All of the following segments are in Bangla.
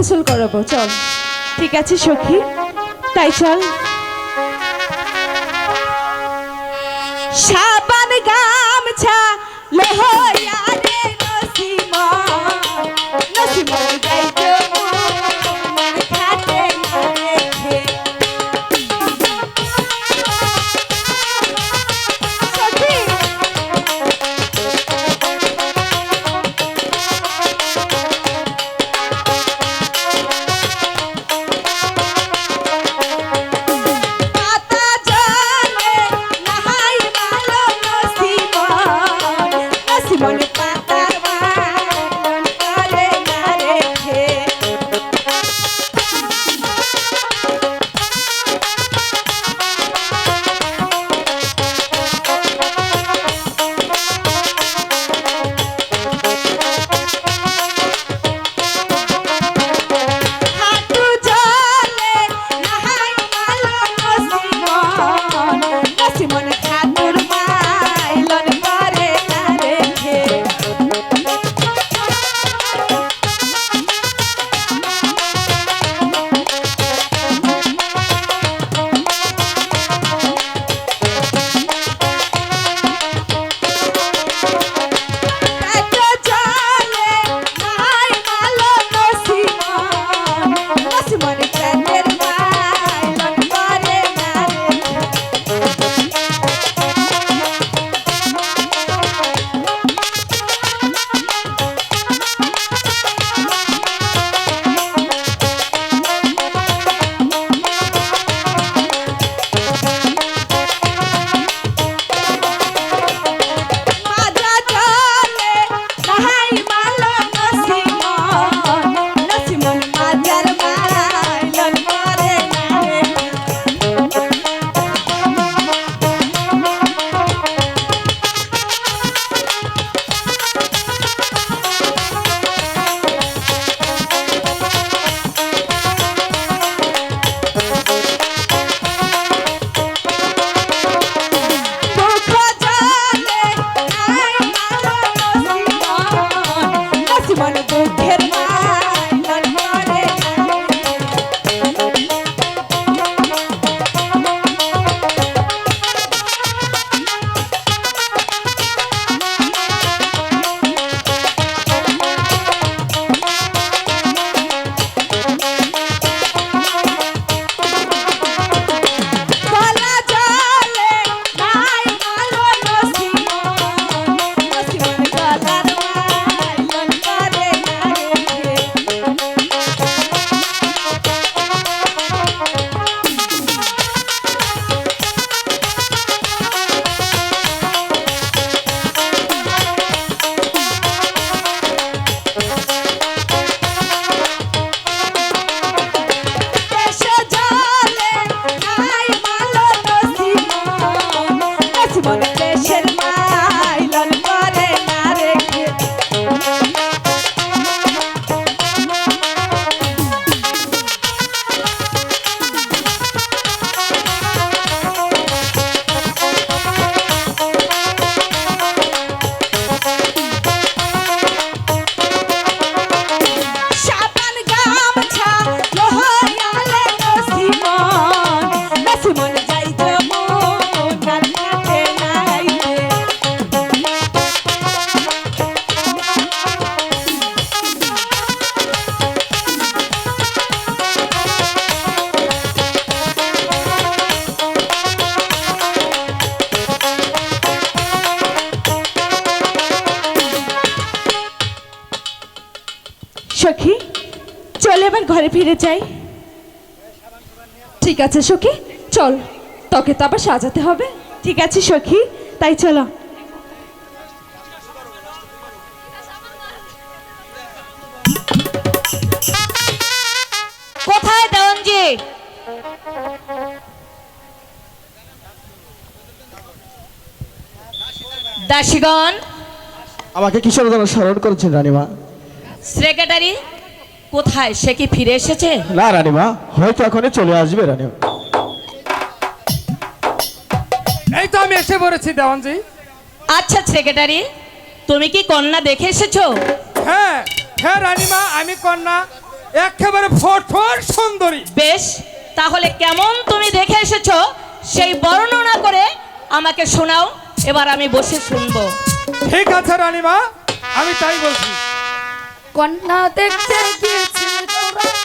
গোসল করাবো চল। ঠিক আছে সখী? তাই চল। সাবান গামছা লহয়া রে নসিমা নসিমন money. ঘরে ফিরে যাই। ঠিক আছে সখী। চল তোকে তো আবার সাজাতে হবে। ঠিক আছে সখী। তাই চলো। কোথায় দেওয়ানজি? দাসীগণ। আমাকে কিশোর স্মরণ করেছেন রানীমা। সেক্রেটারি কোথায়? সে কি ফিরে এসেছে? না রানীমা হয়তো এখনই চলে আসবে রানীমা। এই তো আমি এসে পড়েছি দেওয়ানজি। আচ্ছা সেক্রেটারি তুমি কি কন্যা দেখে এসেছ? হ্যাঁ হ্যাঁ রানীমা আমি কন্যা। একেবারে ফটফট সুন্দরী। বেশ তাহলে কেমন তুমি দেখে এসেছ? সেই বর্ণনা করে আমাকে শোনাও এবার আমি বসে শুনব। ঠিক আছে রানীমা আমি তাই বলছি। কন্যা দেখতে গিয়েছিল তোরা।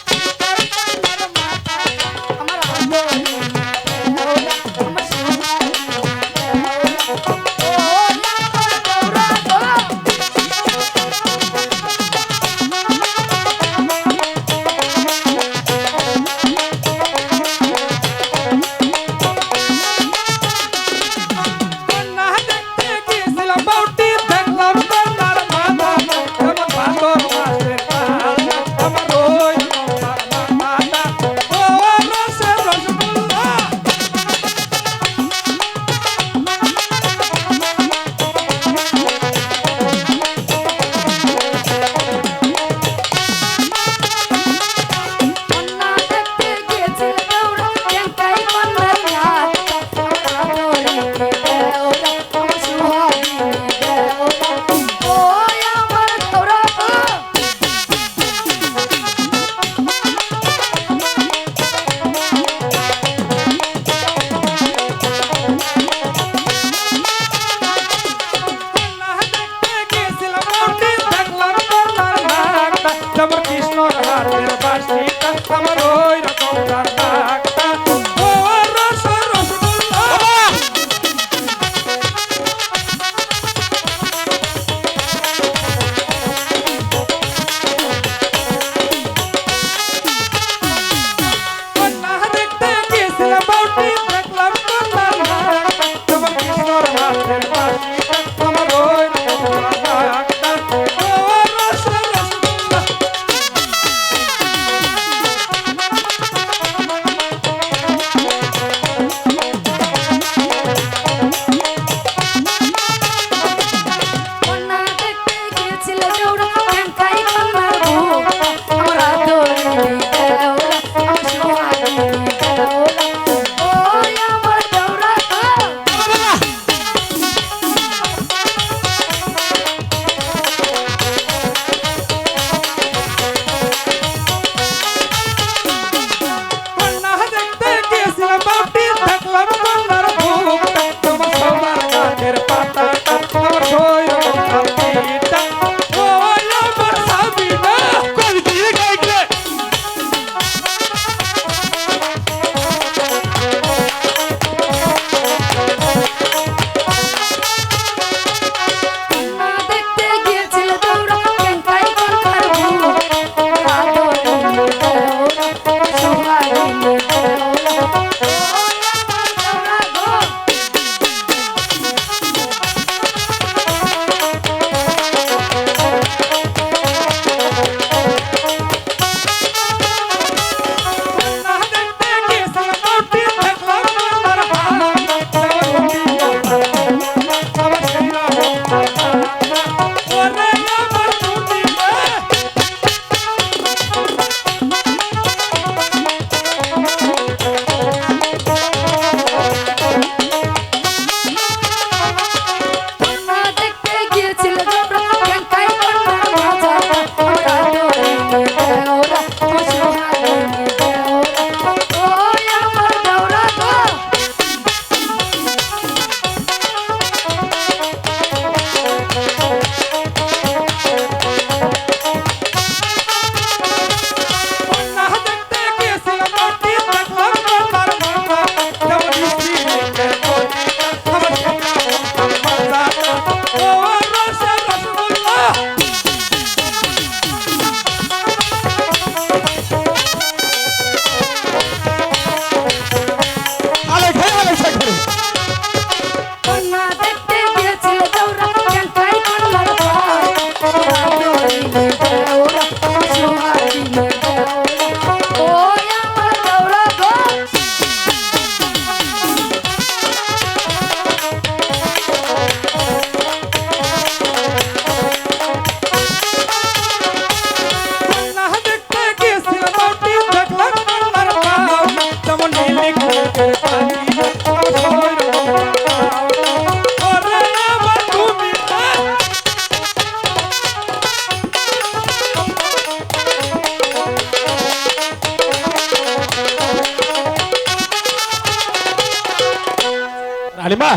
রানীমা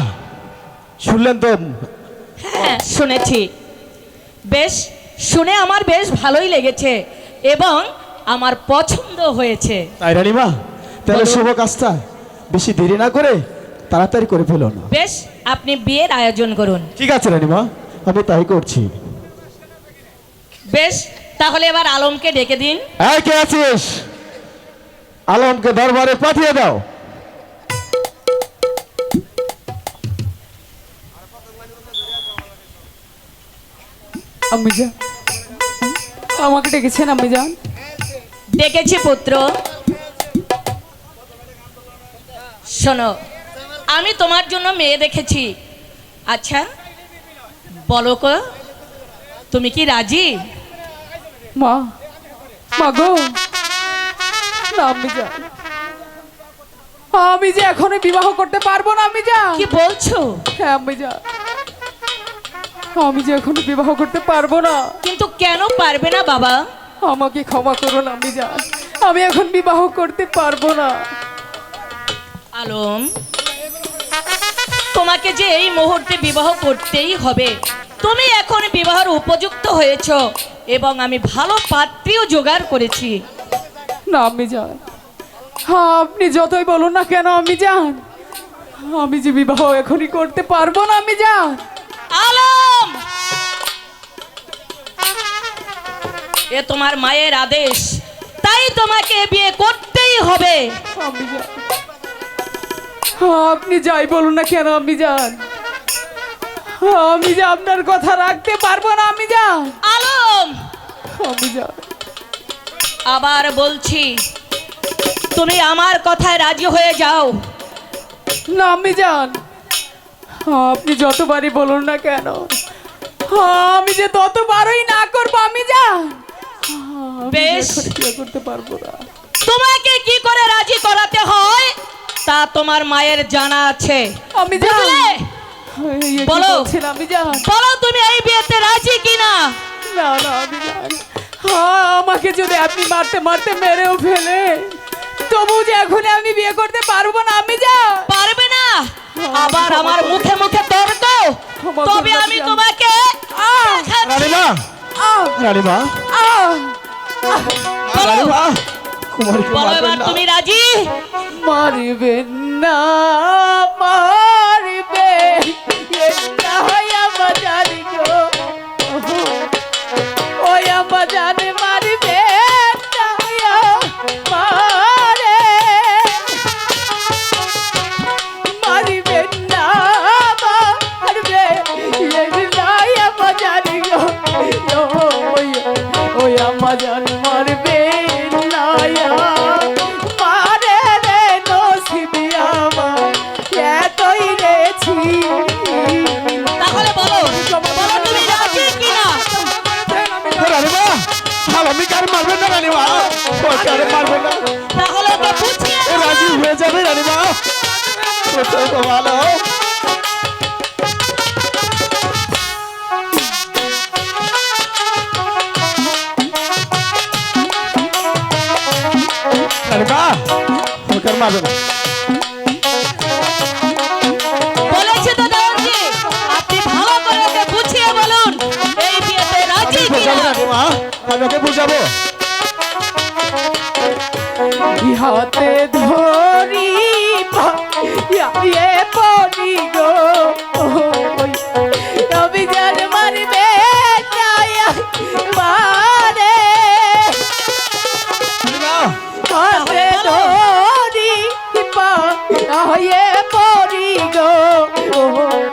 শুনলেন তো? হ্যাঁ শুনেছি। বেশ শুনে আমার বেশ ভালোই লেগেছে এবং আমার পছন্দ হয়েছে। তাই রানীমা তাহলে। শুভ কাজটা বেশি দেরি না করে তাড়াতাড়ি করে ফেলুন। বেশ আপনি বিয়ের আয়োজন করুন। ঠিক আছে রানীমা আমি তাই করছি। বেশ তাহলে এবার আলমকে ডেকে দিন। এই কে আছিস? আলমকে দরবারে পাঠিয়ে দাও। যান আমাকে ডেকেছেন আম্মি যান ডেকেছি পুত্র। শোনো আমি তোমার জন্য মেয়ে দেখেছি। আচ্ছা বলো কো তুমি কি রাজি? মা মা গো। না আম্মি আমি যে এখনও বিবাহ করতে পারব না আমি যান কি বলছো? হ্যাঁ যান আমি যে এখনও বিবাহ করতে পারব না। কিন্তু কেন পারবে না বাবা? আমাকে ক্ষমা করুন আমি যান আমি এখন বিবাহ করতে পারব না। আলম তোমাকে যে এই মুহূর্তে বিবাহ করতেই হবে তুমি এখন বিবাহের উপযুক্ত হয়েছ এবং আমি ভালো পাত্রীও জোগাড় করেছি। না আমি যান হ্যাঁ আপনি যতই বলুন না কেন আমি যান আমি যে বিবাহ এখনই করতে পারব না আমি যান আলম! এ তোমার মায়ের আদেশ। তাই তোমাকে বিয়ে করতেই হবে। আপনি যাই বলুন না কেন আমি যান আমি যে আপনার কথা রাখতে পারব না আমি যা আলম! আমি আবার বলছি তুমি আমার কথায় রাজি হয়ে যাও। না আমি যান আপনি যতবারই বলুন না কেন আমি যে ততবারই না করব আমি যান আমি যে বেশ। করতে পারব না। তোমাকে কি করে রাজি করাতে হয়? তা তোমার মায়ের জানা আছে। আমি বুঝলে? বলো। আমি বলো তুমি এই বিয়েতে রাজি কিনা? না না আমি হ্যাঁ আমাকে যদি আপনি মারতে মারতে মেরেও ফেলে তবু যে এখন আমি বিয়ে করতে পারব না আমি যান পারবে না? আবার আমার মুখে মুখে তর্ক? তবে আমি তোমাকে। রানীমা! রানীমা! আহ! বলো। এবার তুমি রাজি? মারবেন না মারবে ওটাই তো ভালো রানীমা ও কার মারবে না বলেছে তো দেওয়ানজি আপনি ভালো করে ওকে বুঝিয়ে বলুন এই বিয়েতে রাজি বোঝাবো কিনা রানীমা আমি ওকে বুঝাবো হাতে ধরি ইয়ে পরি গো।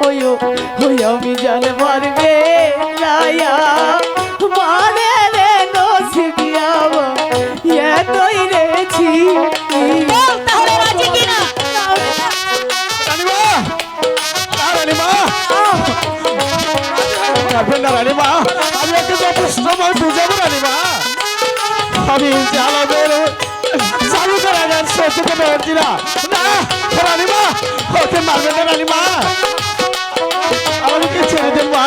ওই রবি জান সময় বুঝাবো রানীমা আমি জ্বালাবের চালু করে দেন সত্যকে বেরোচ্ছি না না রানীমা ওকে মারবে না রানীমা আমাকে ছেড়ে দেন মা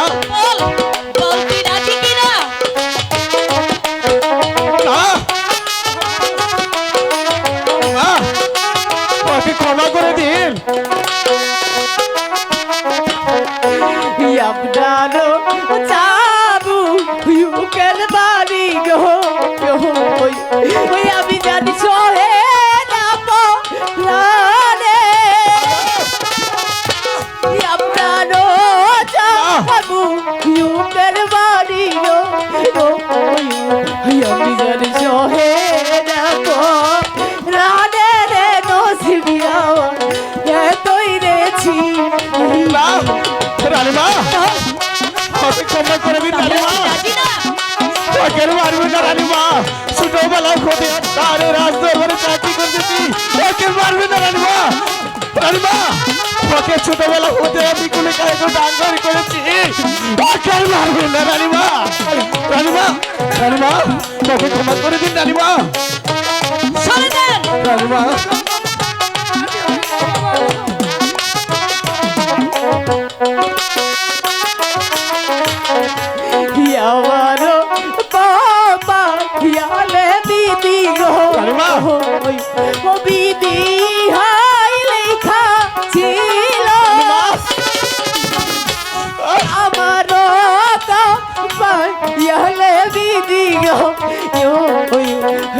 বাবু ইউকের বাড়ি গো আমি জানি সহে যাব রানে রে নসিবিয়া এতই রেছি না রানীমা আমাকে ক্ষমা করে দিন রানীমা রাজি না তোকে মারবে না রানীমা ছোটবেলা খোদে তারে রাজদরবারে চাকরি করতেছি তোকে মারবে না রানীমা রানীমা তোকে ছোটবেলা হতে আমি কোনো কায়কে ডাঙ্গর করেছি। আর মারবে না রানীমা। রানীমা রানীমা তোকে ক্ষমা করে দিন রানীমা। রানীমা।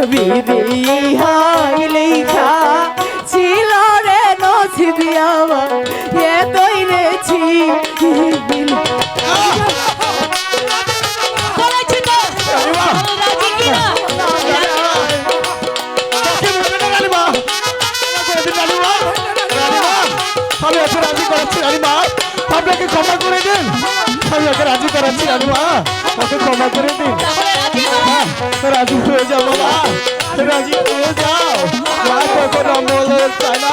দিদি ওকে রাজি করাচ্ছি রানীমা ওকে ক্ষমা করে দিন। রাজি না হ্যাঁ, যাও বাবা। রাজি হয়ে যাও। মা কখন অমল চায় না।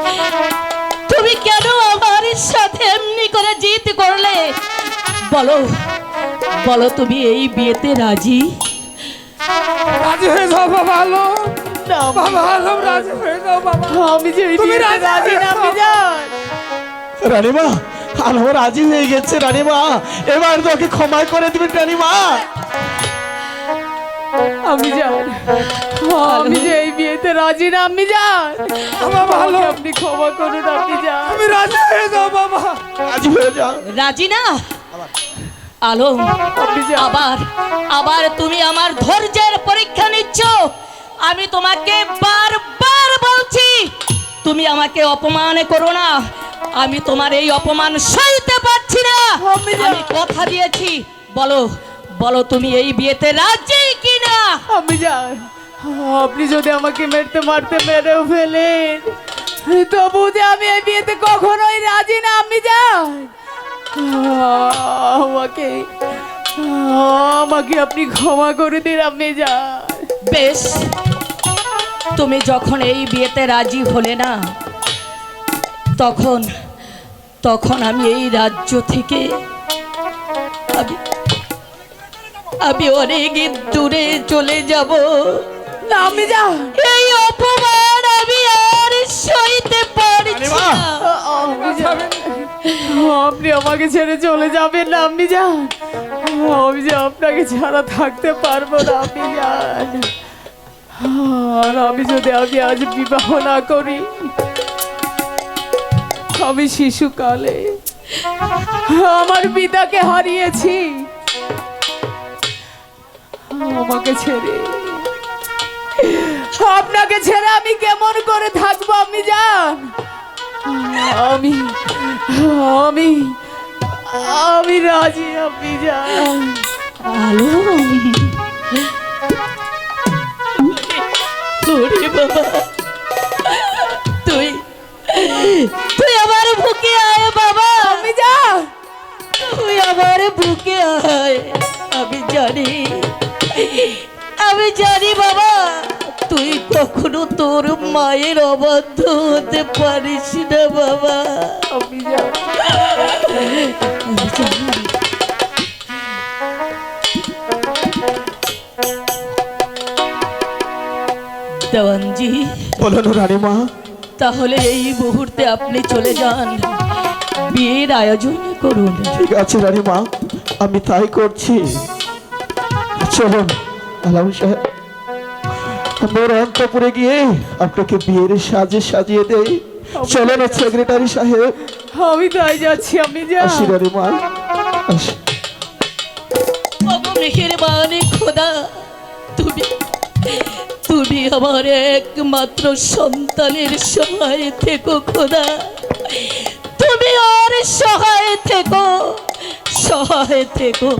এমনি করে জিত করলে। বলো বলো তুমি এই বিয়েতে রাজি? রাজি হয়ে যাও বাবা আলো। না, বাবা। আলম রাজি হয়ে যাও বাবা আমি যে তুমি রাজি না? অভিযান রানীমা আলো রাজি হয়ে গেছে রানীমা। এবার তোকে ক্ষমা করে দিবেন রানীমা। আমি যান আমি যে এই বিয়েতে রাজি না আমি যান আমার ভালো। আপনি ক্ষমা করুন আপনি যান। তুমি রাজি হয়ে যাও বাবা। রাজি হয়ে যাও। রাজি না? আলো আপনি যান। আবার আবার তুমি আমার ধৈর্যের পরীক্ষা নিচ্ছ। আমি তোমাকে বারবার বলছি তুমি আমাকে অপমান করো না। আমি তোমার এই অপমান সইতে পারছি না। আমি কথা দিয়েছি বলো। বলো তুমি এই বিয়েতে রাজি কিনা? আমি যান আপনি যদি আমাকে মেরতে মারতে মেরেও ফেলেন তবু যে আমি এই বিয়েতে কখনোই রাজি না আমি যান আমাকে আমাকে আপনি ক্ষমা করে দিন আপনি যান বেশ তুমি যখন এই বিয়েতে রাজি হলে না তখন তখন আমি এই রাজ্য থেকে আমি আমি অনেক দূরে চলে যাব। আমি যান এই অপমান আমি আর সইতে পারছি না। আপনি আপনি আমাকে ছেড়ে চলে যাবেন না আপনি যান আমি যে আপনাকে ছাড়া থাকতে পারব না আপনি যান আর আমি যদি আমি আজ বিবাহ না করি আমি শিশুকালে আমার পিতাকে হারিয়েছি। আমাকে ছেড়ে। আপনাকে ছেড়ে আমি কেমন করে থাকব আপনি যান। আমি আমি আমি রাজি আপনি যান। আলো। তোরে বাবা। তুই তুই আমার বুকে আয় বাবা। আমি যা তুই আমার ভুকে আয় আমি জানি। আমি জানি বাবা তুই কখনো তোর মায়ের অবাধ্য হতে পারিস না বাবা। দেওয়ানজি বলুন রানীমা। তাহলে এই মুহূর্তে আপনি চলে যান। বিয়ের আয়োজন করুন। ঠিক আছে রানীমা আমি তাই করছি। চলুন। সাহেব আমার অন্তপুরে গিয়ে আপনাকে বিয়ের সাজে সাজিয়ে দেই। চলুন সেক্রেটারি সাহেব। আমি তাই যাচ্ছি আমি আসি যান রানীমা আসি। মেহেরবানি খোদা তুমি তুমি আমার একমাত্র সন্তানের সহায় থেকো খোদা। তুমি আর সহায় থেকো সহায় থেকো।